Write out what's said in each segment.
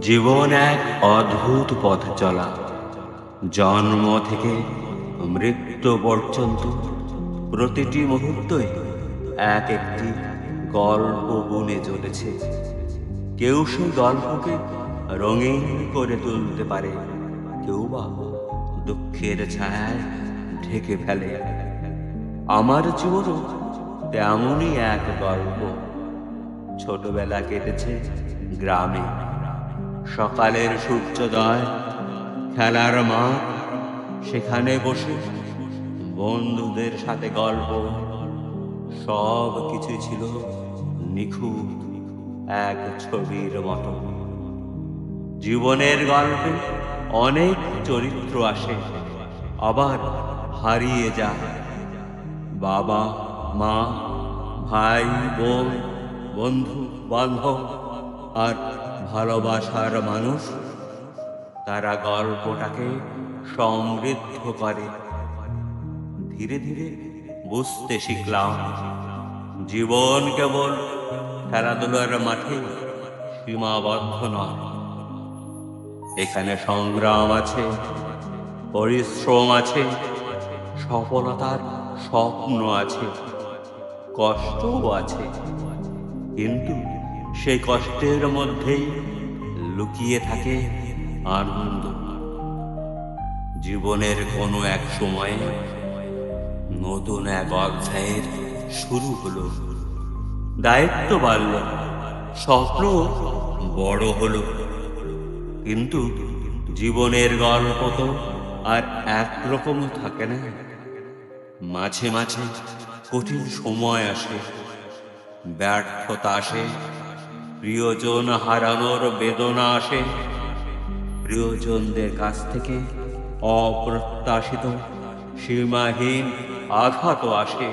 জীবন এক অদ্ভুত পথ চলা। জন্ম থেকে মৃত্যু পর্যন্ত প্রতিটি মুহূর্তই এক একটি গল্প বুনে চলেছে। কেউ সেই গল্পকে রঙিন করে তুলতে পারে, কেউ বা দুঃখের ছায়ায় ঢেকে ফেলে। আমার জীবনও তেমনই এক গল্প। ছোটবেলা কেটেছে গ্রামে। সকালের সূর্যোদয়, খেলার মাঠ, সেখানে বসে বন্ধুদের সাথে গল্প, সব কিছু ছিল নিখুঁত এক ছবির মতো। জীবনের গল্পে অনেক চরিত্র আসে, আবার হারিয়ে যায়। বাবা, মা, ভাই, বোন, বন্ধু, বান্ধব আর ভালোবাসার মানুষ তারা গল্পটাকে সমৃদ্ধ করে। ধীরে ধীরে বুঝতে শিখলাম, জীবন কেবল খেলাধুলার মাঠে সীমাবদ্ধ নয়। এখানে সংগ্রাম আছে, পরিশ্রম আছে, সফলতার স্বপ্ন আছে, কষ্টও আছে, কিন্তু সেই কষ্টের মধ্যেই লুকিয়ে থাকে আনন্দ। জীবনের কোনো এক সময়ে নতুন এক অধ্যায়ের শুরু হলো। দায়িত্ব বাড়ল, স্বপ্ন বড় হলো। কিন্তু জীবনের গল্প তো আর একরকম থাকে না। মাঝে মাঝে কঠিন সময় আসে, ব্যর্থতা আসে প্রিয়জন হারানোর বেদনা আসে। প্রিয়জনদের কাছ থেকে অপ্রত্যাশিত, সীমাহীন আঘাত আসে।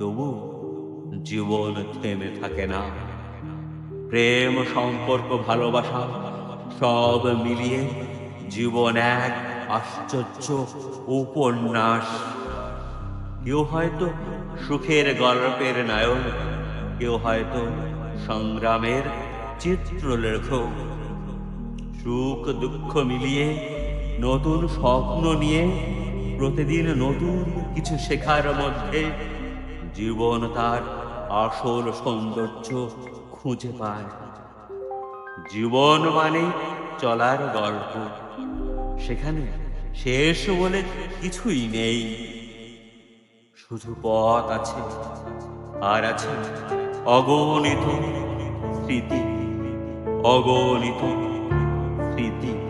তবু জীবন থেমে থাকে না। প্রেম, সম্পর্ক, ভালোবাসা সব মিলিয়ে জীবন এক আশ্চর্য উপন্যাস। কেউ হয়তো সুখের গল্পের নায়ক, কেউ হয়তো সংগ্রামের চিত্রলেখক সুখ দুঃখ মিলিয়ে নতুন স্বপ্ন নিয়ে প্রতিদিন নতুন কিছু শেখার মধ্যে জীবন তার আসল সৌন্দর্য খুঁজে পায়। জীবন মানে চলার গল্প। সেখানে শেষ বলে কিছুই নেই। শুধু পথ আছে, আর আছে অগণিত স্মৃতি অগণিত স্মৃতি।